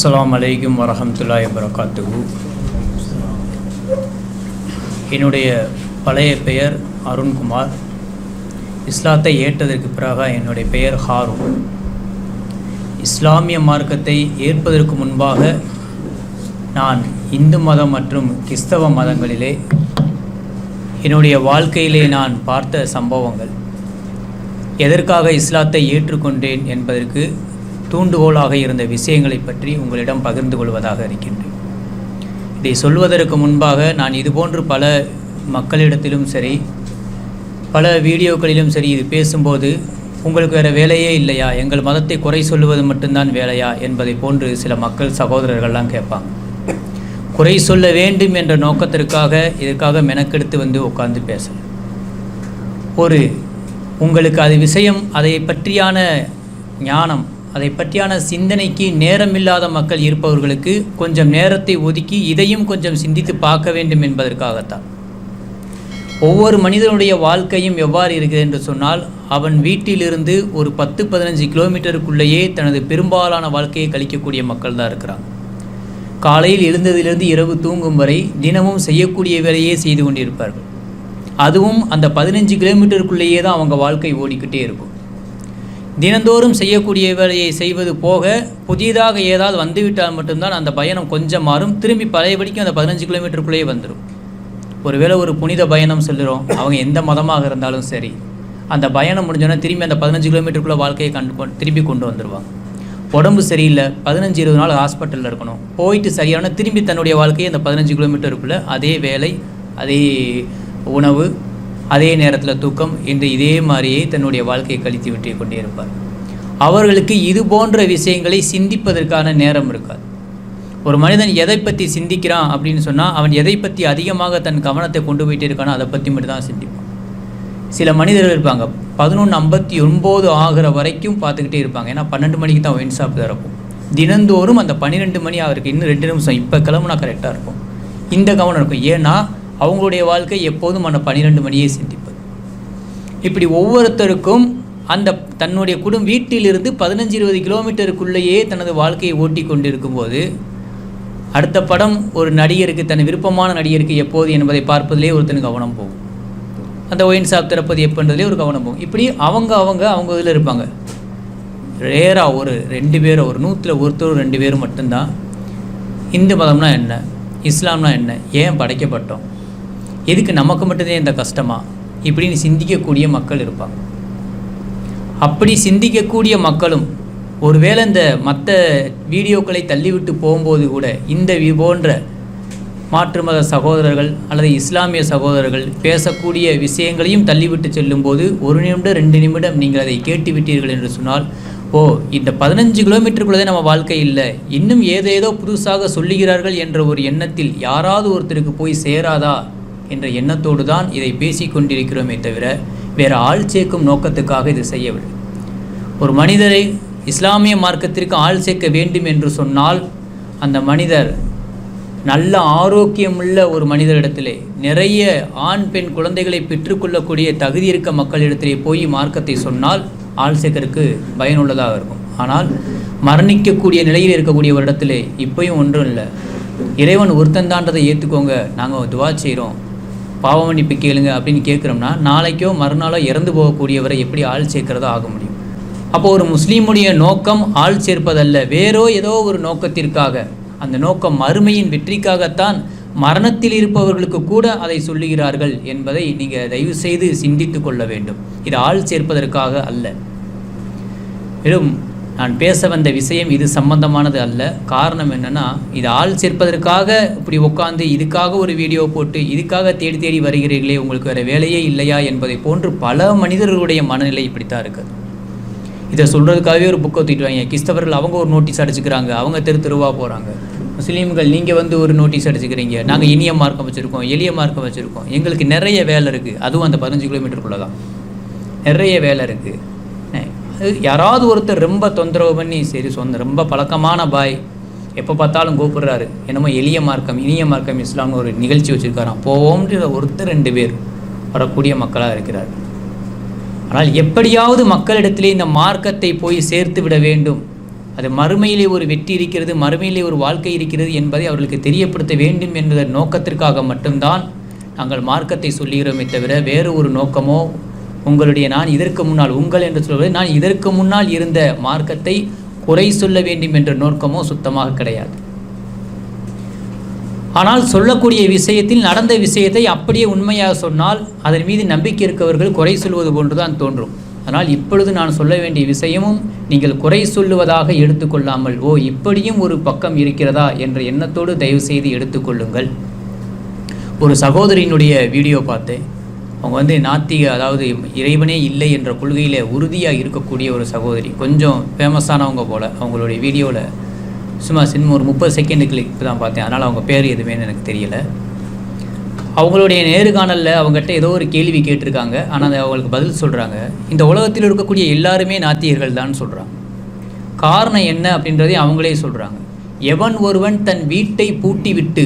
அஸ்லாம் அலைக்கும் வரஹமத்துல்லாஹி வரகாத்துகு என்னுடைய பழைய பெயர் அருண்குமார். இஸ்லாத்தை ஏற்றதற்கு பிறகு என்னுடைய பெயர் ஹாரூன். இஸ்லாமிய மார்க்கத்தை ஏற்பதற்கு முன்பாக நான் இந்து மதம் மற்றும் கிறிஸ்தவ மதங்களிலே என்னுடைய வாழ்க்கையிலே நான் பார்த்த சம்பவங்கள். எதற்காக இஸ்லாத்தை ஏற்றுக்கொண்டேன் என்பதற்கு தூண்டுகோலாக இருந்த விஷயங்களை பற்றி உங்களிடம் பகிர்ந்து கொள்வதாக இருக்கின்றேன். இதை சொல்வதற்கு முன்பாக நான் இதுபோன்று பல மக்களிடத்திலும் சரி பல வீடியோக்களிலும் சரி இது பேசும்போது உங்களுக்கு வேறு வேலையே இல்லையா? எங்கள் மதத்தை குறை சொல்லுவது மட்டும்தான் வேலையா? என்பதை போன்று சில மக்கள் சகோதரர்கள்லாம் கேட்பாங்க. குறை சொல்ல வேண்டும் என்ற நோக்கத்திற்காக இதற்காக மெனக்கெடுத்து வந்து உட்கார்ந்து பேசலாம் ஒரு உங்களுக்கு அது விஷயம் அதை பற்றியான ஞானம் அதை பற்றியான சிந்தனைக்கு நேரமில்லாத மக்கள் இருப்பவர்களுக்கு கொஞ்சம் நேரத்தை ஒதுக்கி இதையும் கொஞ்சம் சிந்தித்து பார்க்க வேண்டும் என்பதற்காகத்தான். ஒவ்வொரு மனிதனுடைய வாழ்க்கையும் எவ்வாறு இருக்கிறது என்று சொன்னால் அவன் வீட்டிலிருந்து ஒரு பத்து பதினஞ்சு கிலோமீட்டருக்குள்ளேயே தனது பெரும்பாலான வாழ்க்கையை கழிக்கக்கூடிய மக்கள் தான் இருக்கிறாங்க காலையில் எழுந்ததிலிருந்து இரவு தூங்கும் வரை தினமும் செய்யக்கூடிய வேலையே செய்து கொண்டிருப்பார்கள். அதுவும் அந்த பதினஞ்சு கிலோமீட்டருக்குள்ளேயே தான் அவங்க வாழ்க்கை ஓடிக்கிட்டே இருக்கும். தினந்தோறும் செய்யக்கூடிய வேலையை செய்வது போக புதிதாக ஏதாவது வந்துவிட்டால் மட்டும்தான் அந்த பயணம் கொஞ்சம் மாறும். திரும்பி பழையபடிக்கும் அந்த பதினஞ்சு கிலோமீட்டருக்குள்ளேயே வந்துடும் ஒருவேளை ஒரு புனித பயணம் செல்லுறோம் அவங்க எந்த மதமாக இருந்தாலும் சரி. அந்த பயணம் முடிஞ்சோன்னா திரும்பி அந்த பதினஞ்சு கிலோமீட்டருக்குள்ளே வாழ்க்கையை கண்டு திரும்பி திருப்பி கொண்டு வந்துடுவாங்க உடம்பு சரியில்லை பதினஞ்சு இருபது நாள் ஹாஸ்பிட்டலில் இருக்கணும். போயிட்டு சரியான திரும்பி தன்னுடைய வாழ்க்கையை அந்த பதினஞ்சு கிலோமீட்டருக்குள்ளே அதே வேலை அதே உணவு அதே நேரத்தில் தூக்கம் என்று இதே மாதிரியே தன்னுடைய வாழ்க்கையை கழித்து விட்டு கொண்டே இருப்பார். அவர்களுக்கு இது போன்ற விஷயங்களை சிந்திப்பதற்கான நேரம் இருக்காது. ஒரு மனிதன் எதை பற்றி சிந்திக்கிறான் அப்படின்னு சொன்னால் அவன் எதை பற்றி அதிகமாக தன் கவனத்தை கொண்டு போயிட்டே இருக்கானோ அதை பற்றி மட்டும் தான் சிந்திப்பான். சில மனிதர்கள் இருப்பாங்க பதினொன்று ஐம்பத்தி ஒன்பது ஆகிற வரைக்கும் பார்த்துக்கிட்டே இருப்பாங்க. ஏன்னா பன்னெண்டு மணிக்கு தான் ஒயின் ஷாப் இருக்கும் தினந்தோறும் அந்த பன்னிரெண்டு மணி அவருக்கு இன்னும் ரெண்டு நிமிஷம். இப்போ கிளம்புனா கரெக்டாக இருக்கும். இந்த கவனம் இருக்கும். ஏன்னா அவங்களுடைய வாழ்க்கை எப்போதும் அந்த பன்னிரெண்டு மணியை சிந்திப்பது. இப்படி ஒவ்வொருத்தருக்கும் அந்த தன்னுடைய குடும்ப வீட்டிலிருந்து பதினஞ்சு இருபது கிலோமீட்டருக்குள்ளேயே தனது வாழ்க்கையை ஓட்டி கொண்டிருக்கும் போது அடுத்த படம் ஒரு நடிகருக்கு தன் விருப்பமான நடிகருக்கு எப்போது என்பதை பார்ப்பதிலே ஒருத்தன் கவனம் போகும். அந்த ஒயின் ஷாப் திறப்பது எப்பன்றதுலேயே ஒரு கவனம் போகும். இப்படி அவங்க அவங்க அவங்க இதில் இருப்பாங்க. ரேராக ஒரு ரெண்டு பேரும் ஒரு நூற்றில் ஒருத்தர் ரெண்டு பேரும் மட்டும்தான். இந்து மதம்னா என்ன? இஸ்லாம்னா என்ன? ஏன் படைக்கப்பட்டோம்? எதுக்கு நமக்கு மட்டும்தான் இந்த கஷ்டமா? இப்படின்னு சிந்திக்கக்கூடிய மக்கள் இருப்பாங்க. அப்படி சிந்திக்கக்கூடிய மக்களும் ஒருவேளை இந்த மற்ற வீடியோக்களை தள்ளிவிட்டு போகும்போது கூட இந்த போன்ற மாற்று மத சகோதரர்கள் அல்லது இஸ்லாமிய சகோதரர்கள் பேசக்கூடிய விஷயங்களையும் தள்ளிவிட்டு செல்லும்போது ஒரு நிமிடம் ரெண்டு நிமிடம் நீங்கள் அதை கேட்டு விட்டீர்கள் என்று சொன்னால் ஓ இந்த பதினஞ்சு கிலோமீட்டருக்குள்ளதே நம்ம வாழ்க்கை இல்லை. இன்னும் ஏதேதோ புதுசாக சொல்லுகிறார்கள் என்ற ஒரு எண்ணத்தில் யாராவது ஒருத்தருக்கு போய் சேராதா? என்ற எண்ணத்தோடு தான் இதை பேசிக்கொண்டிருக்கிறோமே தவிர வேறு ஆள் சேர்க்கும் நோக்கத்துக்காக இது செய்யவில்லை. ஒரு மனிதரை இஸ்லாமிய மார்க்கத்திற்கு ஆள் சேர்க்க வேண்டும் என்று சொன்னால் அந்த மனிதர் நல்ல ஆரோக்கியமுள்ள ஒரு மனிதரிடத்திலே நிறைய ஆண் பெண் குழந்தைகளை பெற்றுக்கொள்ளக்கூடிய தகுதி இருக்க மக்களிடத்திலே போய் மார்க்கத்தை சொன்னால் ஆள் சேர்க்கறதுக்கு பயனுள்ளதாக இருக்கும். ஆனால் மரணிக்கக்கூடிய நிலையில் இருக்கக்கூடிய ஒரு இடத்துல இப்பயும் ஒன்றும் இல்லை. இறைவன் ஒருத்தந்தான்றதை ஏற்றுக்கோங்க நாங்கள் துவா செய்கிறோம் பாவ மன்னிப்பு கேளுங்க அப்படின்னு கேட்குறோம்னா நாளைக்கோ மறுநாளோ இறந்து போகக்கூடியவரை எப்படி ஆள் சேர்க்கிறதோ ஆக முடியும். அப்போ ஒரு முஸ்லீமுடைய நோக்கம் ஆள் சேர்ப்பதல்ல வேறோ ஏதோ ஒரு நோக்கத்திற்காக. அந்த நோக்கம் மறுமையின் வெற்றிக்காகத்தான் மரணத்தில் இருப்பவர்களுக்கு கூட அதை சொல்லுகிறார்கள் என்பதை நீங்கள் தயவு செய்து சிந்தித்து கொள்ள வேண்டும். இது ஆள் சேர்ப்பதற்காக அல்ல. மேலும் நான் பேச வந்த விஷயம் இது சம்பந்தமானது அல்ல. காரணம் என்னென்னா இது ஆள் சேர்ப்பதற்காக இப்படி உட்காந்து இதுக்காக ஒரு வீடியோ போட்டு இதுக்காக தேடி தேடி வருகிறீர்களே உங்களுக்கு வேறு வேலையே இல்லையா என்பதை போன்று பல மனிதர்களுடைய மனநிலை இப்படித்தான் இருக்குது இதை சொல்கிறதுக்காகவே ஒரு புக்கை தூக்கிட்டு கிறிஸ்தவர்கள் அவங்க ஒரு நோட்டீஸ் அடிச்சுக்கிறாங்க அவங்க தெரு தெருவாக போகிறாங்க முஸ்லீம்கள் நீங்கள் வந்து ஒரு நோட்டீஸ் அடிச்சுக்கிறீங்க. நாங்கள் இனிய மார்க்கம் வச்சுருக்கோம் எளிய மார்க்கம் வச்சுருக்கோம். எங்களுக்கு நிறைய வேலை இருக்குது அதுவும் அந்த பதினஞ்சு கிலோமீட்டருக்குள்ளே தான் நிறைய வேலை இருக்குது யாராவது ஒருத்தர் ரொம்ப தொந்தரவு பண்ணி சரி சொந்த ரொம்ப பழக்கமான பாய் எப்போ பார்த்தாலும் கூப்பிடுறாரு. என்னமோ எளிய மார்க்கம் இனிய மார்க்கம் இஸ்லாம்னு ஒரு நிகழ்ச்சி வச்சுருக்காராம். போவோம்ன்ற ஒருத்தர் ரெண்டு பேர் வரக்கூடிய மக்களாக இருக்கிறார். ஆனால் எப்படியாவது மக்களிடத்திலே இந்த மார்க்கத்தை போய் சேர்த்து விட வேண்டும். அது மறுமையிலே ஒரு வெற்றி இருக்கிறது மறுமையிலே ஒரு வாழ்க்கை இருக்கிறது என்பதை அவர்களுக்கு தெரியப்படுத்த வேண்டும் என்ற நோக்கத்திற்காக மட்டும்தான் நாங்கள் மார்க்கத்தை சொல்லுகிறோமே தவிர வேறு ஒரு நோக்கமோ உங்களுடைய நான் இதற்கு முன்னால் உங்கள் என்று சொல்வது நான் இதற்கு முன்னால் இருந்த மார்க்கத்தை குறை சொல்ல வேண்டும் என்ற நோக்கமோ சுத்தமாக கிடையாது. ஆனால் சொல்லக்கூடிய விஷயத்தில் நடந்த விஷயத்தை அப்படியே உண்மையாக சொன்னால் அதன் மீது நம்பிக்கை இருக்கவர்கள் குறை சொல்வது போன்றுதான் தோன்றும். ஆனால் இப்பொழுது நான் சொல்ல வேண்டிய விஷயமும் நீங்கள் குறை சொல்லுவதாக எடுத்துக்கொள்ளாமல் ஓ இப்படியும் ஒரு பக்கம் இருக்கிறதா என்ற எண்ணத்தோடு தயவு செய்து எடுத்துக்கொள்ளுங்கள். ஒரு சகோதரியினுடைய வீடியோ பார்த்தேன். அவங்க வந்து நாத்திக அதாவது இறைவனே இல்லை என்ற கொள்கையில் உறுதியாக இருக்கக்கூடிய ஒரு சகோதரி. கொஞ்சம் ஃபேமஸானவங்க போல் அவங்களுடைய வீடியோவில் சும்மா சின்ன ஒரு முப்பது செகண்ட் கிளிக் தான் பார்த்தேன். அதனால் அவங்க பேர் எதுவுமே எனக்கு தெரியலை. அவங்களுடைய நேர்காணலில் அவங்ககிட்ட ஏதோ ஒரு கேள்வி கேட்டிருக்காங்க. ஆனால் அதை அவங்களுக்கு பதில் சொல்கிறாங்க இந்த உலகத்தில் இருக்கக்கூடிய எல்லாருமே நாத்தியர்கள் தான் சொல்கிறாங்க காரணம் என்ன அப்படின்றதையும் அவங்களே சொல்கிறாங்க எவன் ஒருவன் தன் வீட்டை பூட்டி விட்டு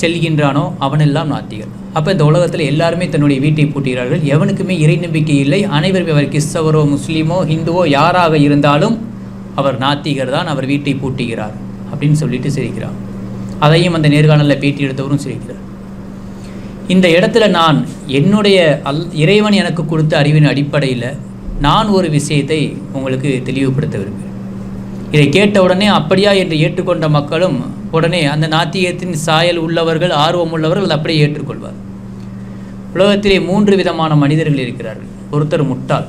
செல்கின்றானோ அவனெல்லாம் நாத்திகர் அப்போ இந்த உலகத்தில் எல்லாருமே தன்னுடைய வீட்டை பூட்டுகிறார்கள். எவனுக்குமே இறை நம்பிக்கை இல்லை. அனைவரும் அவர் கிறிஸ்தவரோ முஸ்லீமோ ஹிந்துவோ யாராக இருந்தாலும் அவர் நாத்திகர் தான் அவர் வீட்டை பூட்டுகிறார் அப்படின்னு சொல்லிட்டு சிரிக்கிறார். அதையும் அந்த நேர்காணலில் பேட்டி எடுத்தவரும் சிரிக்கிறார். இந்த இடத்துல நான் என்னுடைய அல் இறைவன் எனக்கு கொடுத்த அறிவின் அடிப்படையில் நான் ஒரு விஷயத்தை உங்களுக்கு தெளிவுபடுத்த விரும்புகிறேன். இதை கேட்ட உடனே அப்படியா என்று ஏற்றுக்கொண்ட மக்களும் உடனே அந்த நாத்தியத்தின் சாயல் உள்ளவர்கள் ஆர்வம் உள்ளவர்கள் அதை அப்படியே ஏற்றுக்கொள்வார். உலகத்திலே மூன்று விதமான மனிதர்கள் இருக்கிறார்கள். ஒருத்தர் முட்டாள்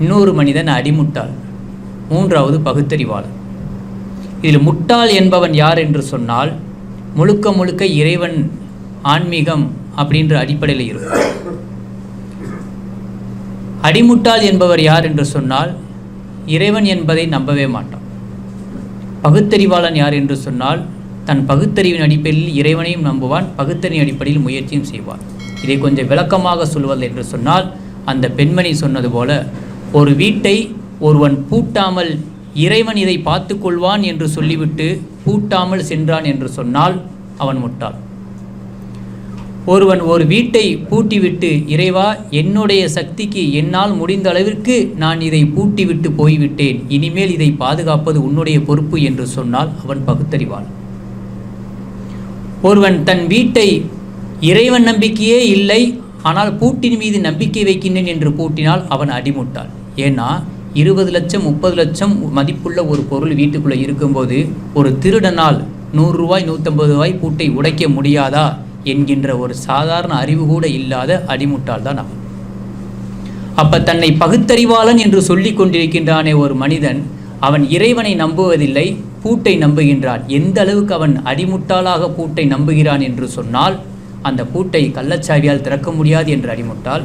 இன்னொரு மனிதன் அடிமுட்டாள் மூன்றாவது பகுத்தறிவாளர். இதில் முட்டாள் என்பவன் யார் என்று சொன்னால் முழுக்க முழுக்க இறைவன் ஆன்மீகம் அப்படின்ற அடிப்படையில் இருக்கும். அடிமுட்டாள் என்பவர் யார் என்று சொன்னால் இறைவன் என்பதை நம்பவே மாட்டான். பகுத்தறிவாளன் யார் என்று சொன்னால் தன் பகுத்தறிவின் அடிப்படையில் இறைவனையும் நம்புவான் பகுத்தறிவின் அடிப்படையில் முயற்சியும் செய்வான். இதை கொஞ்சம் விளக்கமாக சொல்வது என்று சொன்னால் அந்த பெண்மணி சொன்னது போல ஒரு வீட்டை ஒருவன் பூட்டாமல் இறைவன் இதை பார்த்து கொள்வான் என்று சொல்லிவிட்டு பூட்டாமல் சென்றான் என்று சொன்னால் அவன் முட்டாள். ஒருவன் ஒரு வீட்டை பூட்டிவிட்டு இறைவா என்னுடைய சக்திக்கு என்னால் முடிந்த அளவிற்கு நான் இதை பூட்டிவிட்டு போய்விட்டேன். இனிமேல் இதை பாதுகாப்பது உன்னுடைய பொறுப்பு என்று சொன்னால் அவன் பகுத்தறிவான். ஒருவன் தன் வீட்டை இறைவன் நம்பிக்கையே இல்லை ஆனால் பூட்டின் மீது நம்பிக்கை வைக்கின்றேன் என்று பூட்டினால் அவன் அடிமுட்டாள் ஏன்னா இருபது லட்சம் முப்பது லட்சம் மதிப்புள்ள ஒரு பொருள் வீட்டுக்குள்ளே இருக்கும்போது ஒரு திருடனால் நூறு ரூபாய் நூற்றம்பது ரூபாய் பூட்டை உடைக்க முடியாதா? என்கின்ற ஒரு சாதாரண அறிவு கூட இல்லாத அடிமுட்டால் தான் அவன். அப்ப தன்னை பகுத்தறிவாளன் என்று சொல்லி கொண்டிருக்கின்றானே ஒரு மனிதன் அவன் இறைவனை நம்புவதில்லை பூட்டை நம்புகின்றான். எந்த அளவுக்கு அவன் அடிமுட்டாளாக பூட்டை நம்புகிறான் என்று சொன்னால் அந்த பூட்டை கள்ளச்சாவியால் திறக்க முடியாது என்று அடிமுட்டால்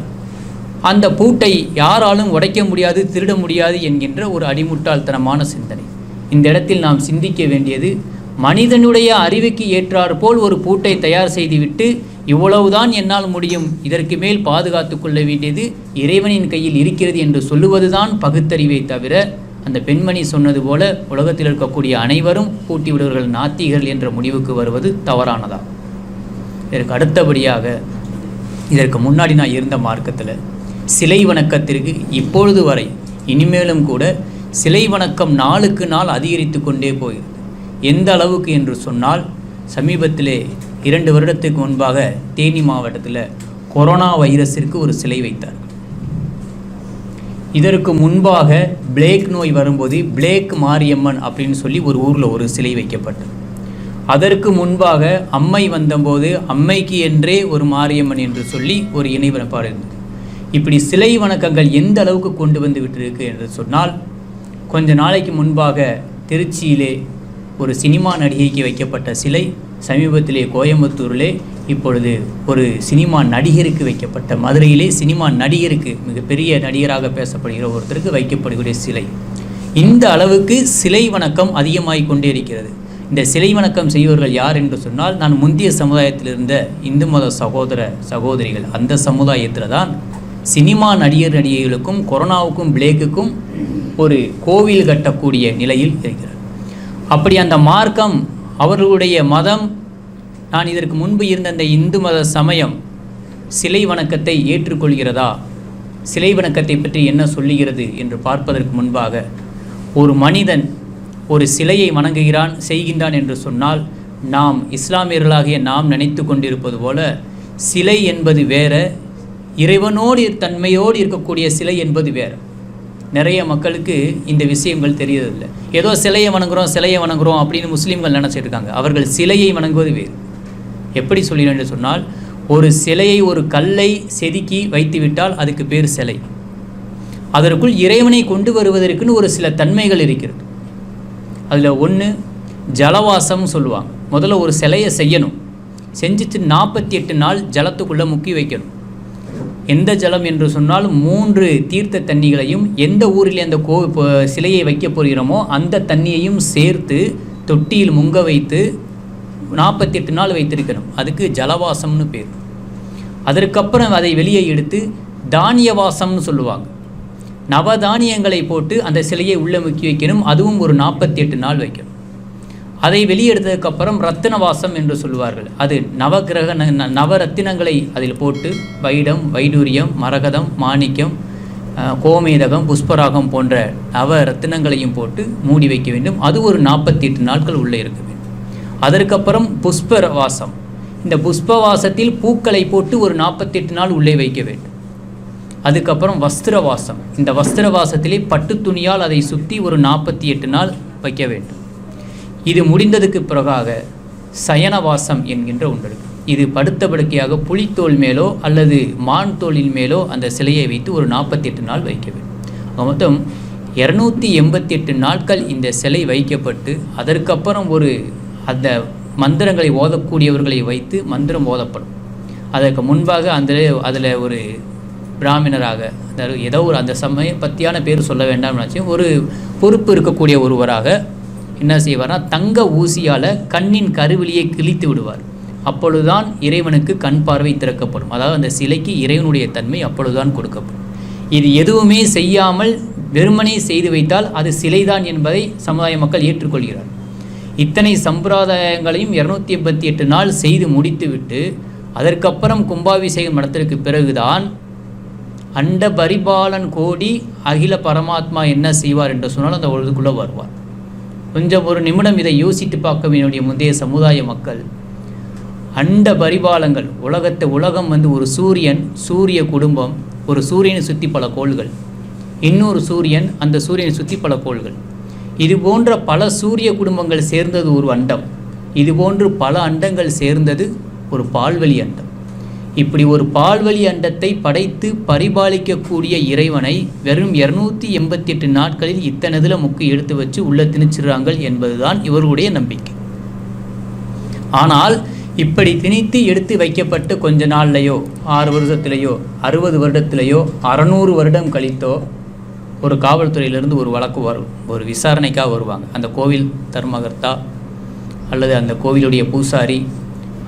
அந்த பூட்டை யாராலும் உடைக்க முடியாது திருட முடியாது என்கின்ற ஒரு அடிமுட்டாள்தனமான சிந்தனை. இந்த இடத்தில் நாம் சிந்திக்க வேண்டியது மனிதனுடைய அறிவுக்கு ஏற்றாற் போல் ஒரு பூட்டை தயார் செய்துவிட்டு இவ்வளவுதான் என்னால் முடியும் இதற்கு மேல் பாதுகாத்து கொள்ள வேண்டியது இறைவனின் கையில் இருக்கிறது என்று சொல்லுவதுதான் பகுத்தறிவை தவிர அந்த பெண்மணி சொன்னது போல உலகத்தில் இருக்கக்கூடிய அனைவரும் பூட்டி விடுவர்கள் நாத்திகர்கள் என்ற முடிவுக்கு வருவது தவறானதா? இதற்கு அடுத்தபடியாக இதற்கு முன்னாடி நான் இருந்த மார்க்கத்தில் சிலை வணக்கத்திற்கு இப்பொழுது வரை இனிமேலும் கூட சிலை வணக்கம் நாளுக்கு நாள் அதிகரித்து கொண்டே போகிறது. எந்த அளவுக்கு என்று சொன்னால் சமீபத்திலே இரண்டு வருடத்துக்கு முன்பாக தேனி மாவட்டத்தில் கொரோனா வைரஸிற்கு ஒரு சிலை வைத்தார். இதற்கு முன்பாக பிளேக் நோய் வரும்போது பிளேக் மாரியம்மன் அப்படின்னு சொல்லி ஒரு ஊரில் ஒரு சிலை வைக்கப்பட்டது. அதற்கு முன்பாக அம்மை வந்தபோது அம்மைக்கு என்றே ஒரு மாரியம்மன் என்று சொல்லி ஒரு இணை இருந்தது. இப்படி சிலை வணக்கங்கள் எந்த அளவுக்கு கொண்டு வந்து விட்டிருக்கு என்று சொன்னால் கொஞ்ச நாளைக்கு முன்பாக திருச்சியிலே ஒரு சினிமா நடிகைக்கு வைக்கப்பட்ட சிலை சமீபத்திலே கோயம்புத்தூரிலே இப்பொழுது ஒரு சினிமா நடிகருக்கு வைக்கப்பட்ட மதுரையிலே சினிமா நடிகருக்கு மிகப்பெரிய நடிகராக பேசப்படுகிற ஒருத்தருக்கு வைக்கப்படுகிற சிலை. இந்த அளவுக்கு சிலை வணக்கம் அதிகமாகிக் கொண்டே இருக்கிறது. இந்த சிலை வணக்கம் செய்வர்கள் யார் என்று சொன்னால் நான் முந்தைய சமுதாயத்தில் இருந்த இந்து மத சகோதர சகோதரிகள். அந்த சமுதாயத்தில் தான் சினிமா நடிகர் நடிகைகளுக்கும் கொரோனாவுக்கும் பிளேக்குக்கும் ஒரு கோவில் கட்டக்கூடிய நிலையில் இருக்கிறது அப்படி அந்த மார்க்கம் அவர்களுடைய மதம் நான் இதற்கு முன்பு இருந்த அந்த இந்து மத சமயம் சிலை வணக்கத்தை ஏற்றுக்கொள்கிறதா? சிலை வணக்கத்தை பற்றி என்ன சொல்லுகிறது என்று பார்ப்பதற்கு முன்பாக ஒரு மனிதன் ஒரு சிலையை வணங்குகிறான் செய்கின்றான் என்று சொன்னால் நாம் இஸ்லாமியர்களாகிய நாம் நினைத்து கொண்டிருப்பது போல சிலை என்பது வேற இறைவனோடு தன்மையோடு இருக்கக்கூடிய சிலை என்பது வேற. நிறைய மக்களுக்கு இந்த விஷயங்கள் தெரியறதில்லை. ஏதோ சிலையை வணங்குகிறோம் சிலையை வணங்குகிறோம் அப்படின்னு முஸ்லீம்கள் நினச்சிட்டு இருக்காங்க அவர்கள் சிலையை வணங்குவது வேறு. எப்படி சொல்கிறேன் என்று சொன்னால் ஒரு சிலையை ஒரு கல்லை செதுக்கி வைத்துவிட்டால் அதுக்கு பேர் சிலை. அதற்குள் இறைவனை கொண்டு வருவதற்குன்னு ஒரு சில தன்மைகள் இருக்கிறது. அதில் ஒன்று ஜலவாசம் சொல்லுவாங்க. முதல்ல ஒரு சிலையை செய்யணும். செஞ்சுட்டு நாற்பத்தி எட்டு நாள் ஜலத்துக்குள்ளே முக்கி வைக்கணும். எந்த ஜலம் என்று சொன்னால் மூன்று தீர்த்த தண்ணிகளையும் எந்த ஊரில் அந்த கோ சிலையை வைக்க போகிறோமோ அந்த தண்ணியையும் சேர்த்து தொட்டியில் முங்க வைத்து நாற்பத்தி எட்டு நாள் வைத்திருக்கணும். அதுக்கு ஜலவாசம்னு பேர். அதற்கப்புறம் அதை வெளியே எடுத்து தானியவாசம்னு சொல்லுவாங்க. நவதானியங்களை போட்டு அந்த சிலையை உள்ளே முக்கி வைக்கணும். அதுவும் ஒரு நாற்பத்தி எட்டு நாள் வைக்கணும். அதை வெளியெடுத்ததுக்கப்புறம் ரத்தினவாசம் என்று சொல்லுவார்கள். அது நவகிரக ந- ந- நவரத்தினங்களை அதில் போட்டு வைடம் வைடூரியம் மரகதம் மாணிக்கம் கோமேதகம் புஷ்பராகம் போன்ற நவ ரத்தினங்களையும் போட்டு மூடி வைக்க வேண்டும். அது ஒரு நாற்பத்தி எட்டு நாட்கள் உள்ளே இருக்க வேண்டும். அதற்கப்புறம் புஷ்ப வாசம் இந்த புஷ்ப வாசத்தில் பூக்களை போட்டு ஒரு நாற்பத்தி எட்டு நாள் உள்ளே வைக்க வேண்டும். அதுக்கப்புறம் வஸ்திர வாசம் இந்த வஸ்திர வாசத்திலே பட்டு துணியால் அதை சுற்றி ஒரு நாற்பத்தி எட்டு நாள் வைக்க வேண்டும். இது முடிந்ததுக்கு பிறகாக சயனவாசம் என்கின்ற ஒன்று இருக்கு. இது படுத்த படுக்கையாக புலித்தோல் மேலோ அல்லது மான் தோலின் மேலோ அந்த சிலையை வைத்து ஒரு நாற்பத்தி எட்டு நாள் வைக்க வேண்டும் மொத்தம் இரநூத்தி எண்பத்தி எட்டு நாட்கள் இந்த சிலை வைக்கப்பட்டு அதற்கப்புறம் ஒரு அந்த மந்திரங்களை ஓதக்கூடியவர்களை வைத்து மந்திரம் ஓதப்படும் அதற்கு முன்பாக அந்த அதில் ஒரு பிராமணராக அதாவது ஏதோ ஒரு அந்த சமய பற்றியான பேர் சொல்ல வேண்டாம் நினச்சி ஒரு பொறுப்பு இருக்கக்கூடிய ஒருவராக என்ன செய்வார்னா தங்க ஊசியால் கண்ணின் கருவிலியை கிழித்து விடுவார். அப்பொழுதுதான் இறைவனுக்கு கண் பார்வை திறக்கப்படும். அதாவது அந்த சிலைக்கு இறைவனுடைய தன்மை அப்பொழுதுதான் கொடுக்கப்படும். இது எதுவுமே செய்யாமல் வெறுமனே செய்து வைத்தால் அது சிலைதான் என்பதை சமுதாய மக்கள் ஏற்றுக்கொள்கிறார். இத்தனை சம்பிரதாயங்களையும் இரநூத்தி எண்பத்தி எட்டு நாள் செய்து முடித்துவிட்டு அதற்கப்புறம் கும்பாபிஷேகம் நடத்திற்கு பிறகுதான் அண்ட பரிபாலன் கோடி அகில பரமாத்மா என்ன செய்வார் என்று சொன்னால் அந்த உலகத்துக்குள்ளே வருவார். கொஞ்சம் ஒரு நிமிடம் இதை யோசித்து பார்க்க வேண்டிய முந்தைய சமுதாய மக்கள். அண்ட பரிபாலங்கள் உலகத்தை உலகம் வந்து ஒரு சூரியன் சூரிய குடும்பம் ஒரு சூரியனை சுற்றி பல கோள்கள். இன்னொரு சூரியன் அந்த சூரியனை சுற்றி பல கோள்கள். இது போன்ற பல சூரிய குடும்பங்கள் சேர்ந்தது ஒரு அண்டம். இது போன்று பல அண்டங்கள் சேர்ந்தது ஒரு பால்வெளி அண்டம். இப்படி ஒரு பால்வழி அண்டத்தை படைத்து பரிபாலிக்கக்கூடிய இறைவனை வெறும் இரநூத்தி எண்பத்தி எட்டு நாட்களில் இத்தனதில் முக்கு எடுத்து வச்சு உள்ள திணிச்சிடுறாங்க என்பதுதான் இவர்களுடைய நம்பிக்கை. ஆனால் இப்படி திணித்து எடுத்து வைக்கப்பட்டு கொஞ்ச நாள்லையோ ஆறு வருஷத்திலேயோ அறுபது வருடத்திலேயோ அறநூறு வருடம் கழித்தோ ஒரு காவல்துறையிலிருந்து ஒரு வழக்கு வரும் ஒரு விசாரணைக்காக வருவாங்க. அந்த கோவில் தர்மகர்த்தா அல்லது அந்த கோவிலுடைய பூசாரி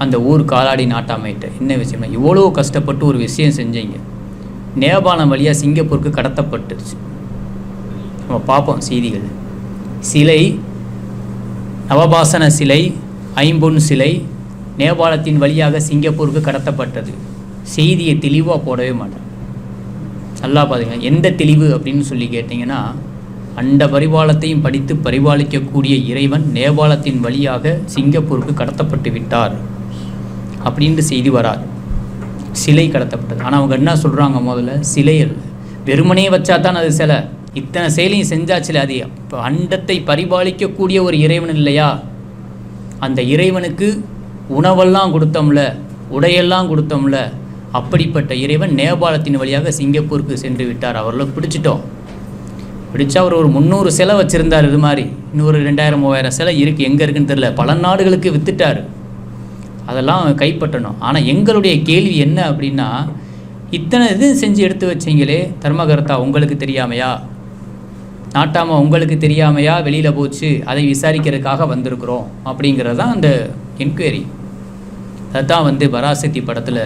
அந்த ஊர் காலாடி நாட்டாமைட்ட என்ன விஷயம்னா இவ்வளோ கஷ்டப்பட்டு ஒரு விஷயம் செஞ்சீங்க. நேபாளம் வழியாக சிங்கப்பூருக்கு கடத்தப்பட்டுருச்சு. நம்ம பார்ப்போம் செய்திகள். சிலை நவபாசன சிலை ஐம்பொன் சிலை நேபாளத்தின் வழியாக சிங்கப்பூருக்கு கடத்தப்பட்டது. செய்தியை தெளிவாக போடவே மாட்டேன். நல்லா பாருங்க எந்த தெளிவு அப்படின்னு சொல்லி கேட்டிங்கன்னா அண்ட பரிபாலத்தையும் படித்து பரிபாலிக்கக்கூடிய இறைவன் நேபாளத்தின் வழியாக சிங்கப்பூருக்கு கடத்தப்பட்டு விட்டார். அப்படின்ட்டு செய்தி வராது. சிலை கடத்தப்பட்டது. ஆனால் அவங்க என்ன சொல்கிறாங்க முதல்ல? சிலை அல்ல. வெறுமனே வச்சா தான் அது சிலை. இத்தனை செயலையும் செஞ்சாச்சுல அது. இப்போ அண்டத்தை பரிபாலிக்கக்கூடிய ஒரு இறைவன் இல்லையா? அந்த இறைவனுக்கு உணவெல்லாம் கொடுத்தோம்ல உடையெல்லாம் கொடுத்தோம்ல அப்படிப்பட்ட இறைவன் நேபாளத்தின் வழியாக சிங்கப்பூருக்கு சென்று விட்டார். அவர்களை பிடிச்சிட்டோம். பிடிச்சா அவர் ஒரு முந்நூறு சிலை வச்சுருந்தார் இது மாதிரி. இன்னொரு ரெண்டாயிரம் மூவாயிரம் சிலை இருக்குது எங்கே இருக்குன்னு தெரில பல நாடுகளுக்கு விற்றுட்டார் அதெல்லாம் கைப்பற்றணும். ஆனால் எங்களுடைய கேள்வி என்ன அப்படின்னா இத்தனை இது செஞ்சு எடுத்து வச்சீங்களே தர்மகர்த்தா உங்களுக்கு தெரியாமையா? நாட்டாமா உங்களுக்கு தெரியாமையா? வெளியில் போச்சு அதை விசாரிக்கிறதுக்காக வந்திருக்கிறோம் அப்படிங்கிறது தான் அந்த என்கொயரி அதுதான் வந்து பராசக்தி படத்தில்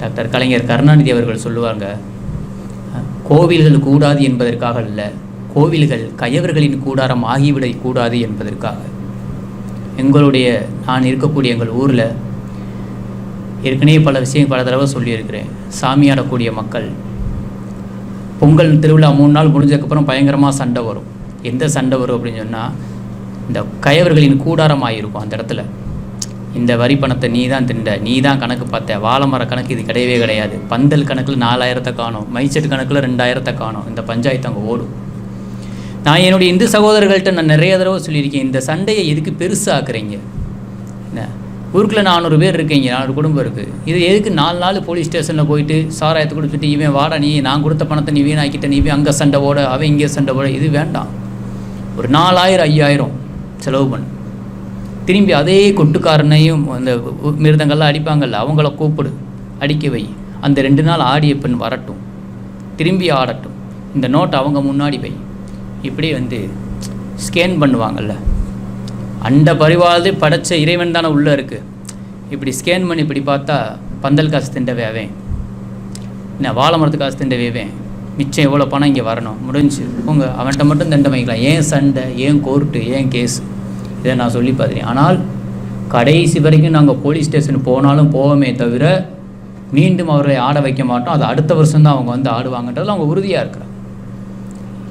டாக்டர் கலைஞர் கருணாநிதி அவர்கள் சொல்லுவாங்க. கோவில்கள் கூடாது என்பதற்காக அல்ல கோவில்கள் கயவர்களின் கூடாரம் ஆகிவிடக்கூடாது என்பதற்காக. எங்களுடைய நான் இருக்கக்கூடிய எங்கள் ஊரில் ஏற்கனவே பல விஷயம் பல தடவை சொல்லியிருக்கிறேன். சாமியாடக்கூடிய மக்கள். பொங்கல் திருவிழா மூணு நாள் முடிஞ்சதுக்கப்புறம் பயங்கரமாக சண்டை வரும். எந்த சண்டை வரும் அப்படின்னு சொன்னால் இந்த கயவர்களின் கூடாரமாக இருக்கும் அந்த இடத்துல. இந்த வரி பணத்தை நீ தான் திண்ட நீ தான் கணக்கு பார்த்த வாழைமர கணக்கு இது கிடையவே கிடையாது. பந்தல் கணக்கில் நாலாயிரத்தை காணும் மைச்செட் கணக்கில் ரெண்டாயிரத்தை காணும். இந்த பஞ்சாயத்து அங்கே ஓடும். நான் என்னுடைய இந்து சகோதரர்கள்ட்ட நான் நிறைய தடவை சொல்லியிருக்கேன் இந்த சண்டையை எதுக்கு பெருசாக்குறீங்க என்ன? ஊருக்குள்ள நானூறு பேர் இருக்கீங்க நானூறு குடும்பம் இருக்குது இது எதுக்கு நாலு நாள் போலீஸ் ஸ்டேஷனில் போயிட்டு சாராயத்தை கொடுத்துட்டு இவன் வாடா நீ நான் கொடுத்த பணத்தை நீ வீணாக்கிட்ட நீ அங்கே சண்டை ஓட அவன் இங்கே சண்டை ஓட இது வேண்டாம். ஒரு நாலாயிரம் ஐயாயிரம் செலவு பண்ணு. திரும்பி அதே கொட்டுக்காரனையும் அந்த மிருதங்கள்லாம் அடிப்பாங்கல்ல அவங்கள கூப்பிடு அடிக்க வை. அந்த ரெண்டு நாள் ஆடிய பெண் வரட்டும். திரும்பி ஆடட்டும். இந்த நோட்டை அவங்க முன்னாடி வை. இப்படி வந்து ஸ்கேன் பண்ணுவாங்கள்ல அண்ட பரிவாரத்தை படைச்ச இறைவன் தானே உள்ளே இருக்குது இப்படி ஸ்கேன் பண்ணி இப்படி பார்த்தா பந்தல் காசு திண்டவேவேன் என்ன வாழை மரத்து காசு திண்டவேவேன் மிச்சம் எவ்வளோ பணம் இங்கே வரணும்? முடிஞ்சு. உங்க அவன்கிட்ட மட்டும் தண்டை வைக்கலாம் ஏன் சண்டை ஏன் கோர்ட்டு ஏன் கேஸ் இதை நான் சொல்லி பார்த்துறேன் ஆனால் கடைசி வரைக்கும் நாங்கள் போலீஸ் ஸ்டேஷன் போனாலும் போவோமே தவிர மீண்டும் அவர்களை ஆட வைக்க மாட்டோம். அது அடுத்த வருஷம்தான் அவங்க வந்து ஆடுவாங்கன்றது அவங்க உறுதியாக இருக்கிறாங்க.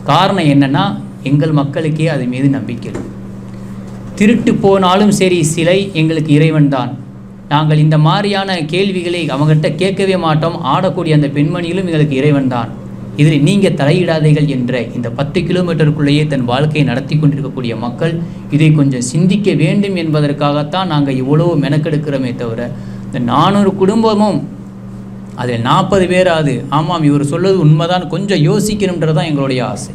காரணம் என்னன்னா எங்கள் மக்களுக்கே அது மீது நம்பிக்கை திருட்டு போனாலும் சரி சிலை எங்களுக்கு இறைவன் தான். நாங்கள் இந்த மாதிரியான கேள்விகளை அவங்ககிட்ட கேட்கவே மாட்டோம். ஆடக்கூடிய அந்த பெண்மணியிலும் எங்களுக்கு இறைவன் தான். இதில் நீங்கள் தலையிடாதீர்கள் என்ற இந்த பத்து கிலோமீட்டருக்குள்ளேயே தன் வாழ்க்கையை நடத்தி கொண்டிருக்கக்கூடிய மக்கள் இதை கொஞ்சம் சிந்திக்க வேண்டும் என்பதற்காகத்தான் நாங்கள் இவ்வளவு மெனக்கெடுக்கிறோமே தவிர இந்த நானூறு குடும்பமும் அதில் நாற்பது பேராது. ஆமாம் இவர் சொல்வது உண்மைதான். கொஞ்சம் யோசிக்கணுன்றது தான் எங்களுடைய ஆசை.